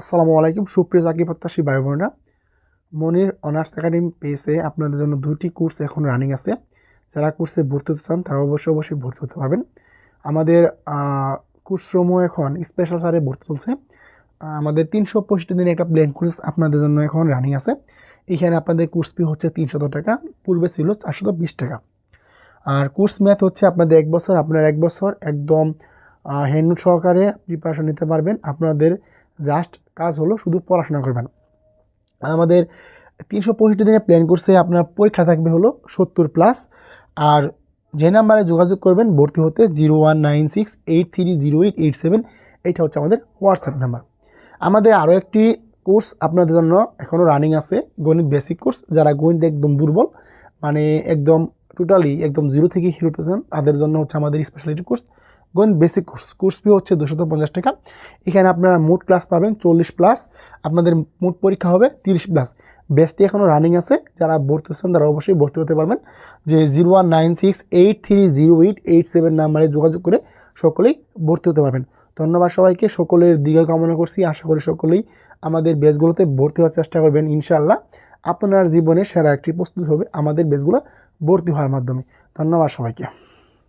আসসালামু আলাইকুম। সুপ্রিয় চাকরি প্রত্যাশী ভাই বোনেরা মনির অনার্স একাডেমি পেজে আপনাদের জন্য দুটি কোর্স এখন রানিং আছে। যারা কোর্সে ভর্তি হতে চান, তারা অবশ্যই অবশ্যই ভর্তি হতে পারবেন। আমাদের কোর্সসমূহ এখন স্পেশাল সারে ভর্তি চলছে। আমাদের তিনশো পঁয়ষট্টি দিনের একটা প্লেন কোর্স আপনাদের জন্য এখন রানিং আছে। এখানে আপনাদের কোর্স ফি হচ্ছে তিনশত টাকা, পূর্বে ছিল চারশত বিশ টাকা। আর কোর্স ম্যাথ হচ্ছে আপনাদের এক বছর, আপনার এক বছর একদম হ্যান্ড সহকারে প্রিপারেশন নিতে পারবেন। আপনাদের জাস্ট কাজ হলো শুধু পড়াশোনা করবেন। আমাদের তিনশো পঁয়ষট্টি দিনে প্ল্যান করছে আপনার পরীক্ষা থাকবে হলো সত্তর প্লাস আর যে নাম্বারে যোগাযোগ করবেন ভর্তি হতে zero one nine six eight three zero eight eight seven এইটা হচ্ছে আমাদের হোয়াটসঅ্যাপ নাম্বার আমাদের আরও একটি কোর্স আপনাদের জন্য এখনও রানিং আছে, গণিত বেসিক কোর্স যারা গণিত একদম দুর্বল মানে একদম টোটালি একদম জিরো থেকে হিরোতে চান, তাদের জন্য হচ্ছে আমাদের স্পেশালিটি কোর্স গণিত বেসিক কোর্স কোর্স ফি হচ্ছে দুশত পঞ্চাশ টাকা। এখানে আপনারা মোট ক্লাস পাবেন চল্লিশ প্লাস আপনাদের মোট পরীক্ষা হবে তিরিশ প্লাস বেস্টটি এখনও রানিং আছে, যারা ভর্তি হচ্ছেন তারা অবশ্যই ভর্তি হতে পারবেন। যে zero one nine six eight three zero eight eight seven নাম্বারে যোগাযোগ করে সকলেই ভর্তি হতে পারবেন। ধন্যবাদ সবাইকে, সকলের দীর্ঘ কামনা করছি। আশা করি সকলেই আমাদের বেসগুলোতে ভর্তি হওয়ার চেষ্টা করবেন, ইনশাআল্লাহ। আপনার জীবনে সেরা একটি প্রস্তুত হবে আমাদের বেসগুলো ভর্তি হওয়ার মাধ্যমে। ধন্যবাদ সবাইকে।